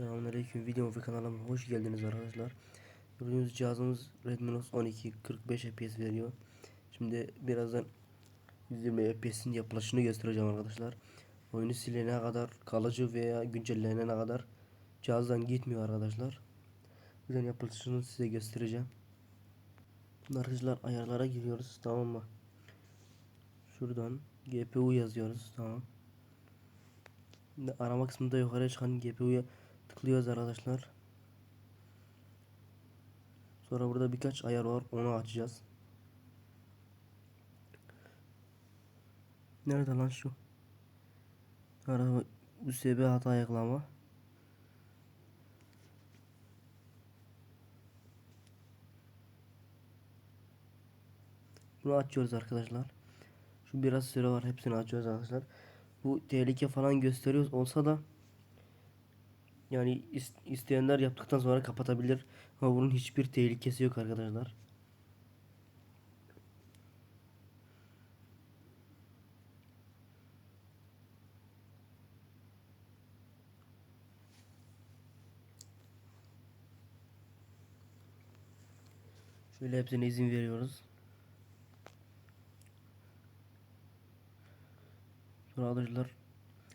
Selamünaleyküm video ve kanalıma hoş geldiniz arkadaşlar. Gördüğünüz cihazımız Redmi Note 12 45 FPS veriyor. Şimdi birazdan 120 FPS'in yapılışını göstereceğim arkadaşlar. Oyunu silene kadar kalıcı veya güncellenene kadar cihazdan gitmiyor arkadaşlar. Bizden yapılışını size göstereceğim. Arkadaşlar ayarlara giriyoruz tamam mı? Şuradan GPU yazıyoruz tamam. Arama kısmında yukarıya çıkan GPU'ya tıklıyoruz arkadaşlar. Sonra burada birkaç ayar var onu açacağız. Nerede lan şu? Araba USB hata ayaklama. Bunu açıyoruz arkadaşlar. Şu biraz süre var hepsini açıyoruz arkadaşlar. Bu tehlike falan gösteriyoruz olsa da yani is- isteyenler yaptıktan sonra kapatabilir. Ama bunun hiçbir tehlikesi yok arkadaşlar. Şöyle hepsine izin veriyoruz. Sonra arkadaşlar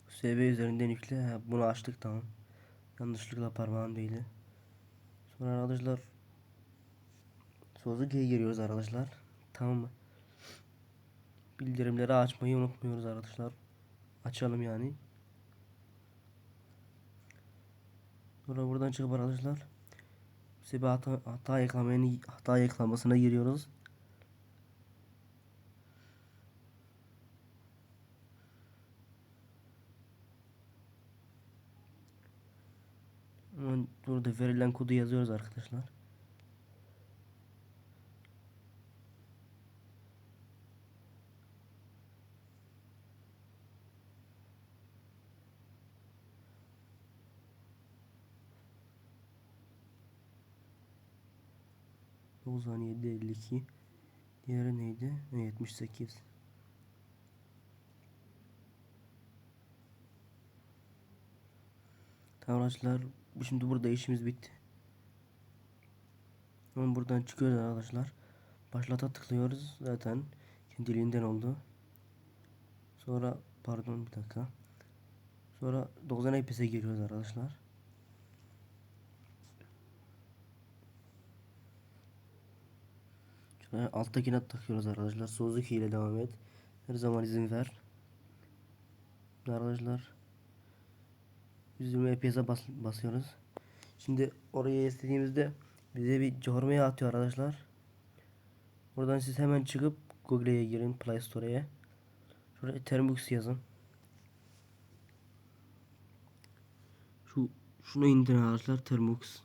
USB üzerinden yükle. Bunu açtık tamam. Yanlışlıkla parmağım değdi. Sonra arkadaşlar Suzuki'ye giriyoruz arkadaşlar. Tamam mı? Bildirimleri açmayı unutmuyoruz arkadaşlar. Açalım yani. Sonra buradan çıkıp arkadaşlar Sebebi hata, hata eklemenin hata eklemasına giriyoruz. Burada verilen kodu yazıyoruz arkadaşlar. Doksan yedi elli iki. Diğeri neydi? Ha, 78. Tamam arkadaşlar. Şimdi burada işimiz bitti. Hemen buradan çıkıyoruz arkadaşlar. Başlata tıklıyoruz. Zaten kendiliğinden oldu. Sonra pardon bir dakika. Sonra 90 FPS'e giriyoruz arkadaşlar. Şuraya alttakine takıyoruz arkadaşlar. Suzuki ile devam et. Her zaman izin ver. Arkadaşlar 120 FPS'e bas basıyoruz. Şimdi oraya istediğimizde bize bir görmeye atıyor arkadaşlar. Buradan siz hemen çıkıp Google'ye girin Play Store'ya. Şuraya Termux yazın. Şu şunu indirin arkadaşlar Termux.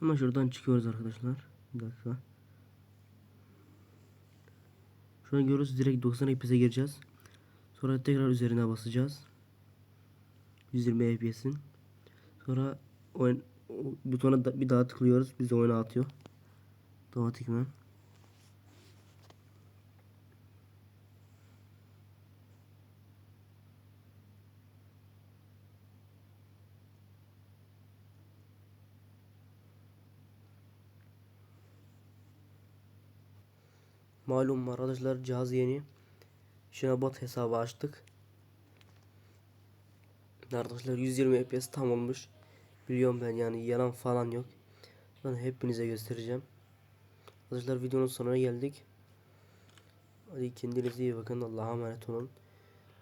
Hemen şuradan çıkıyoruz arkadaşlar. Bir dakika. Şu an görüyoruz direkt 90 FPS'e gireceğiz. Sonra tekrar üzerine basacağız. 120 FPS'in. Sonra oyun butona da bir daha tıklıyoruz. Bizi oyuna atıyor. Otomatikman. Malum arkadaşlar cihaz yeni. Şinabot hesabı açtık. Arkadaşlar 120 FPS tam olmuş. Biliyorum ben yani yalan falan yok. Ben hepinize göstereceğim. Arkadaşlar videonun sonuna geldik. Hadi kendinize iyi bakın. Allah'a emanet olun.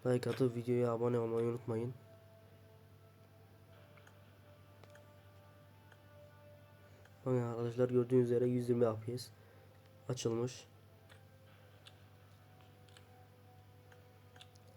Like atıp videoya abone olmayı unutmayın. Bakın arkadaşlar gördüğünüz üzere 120 FPS açılmış.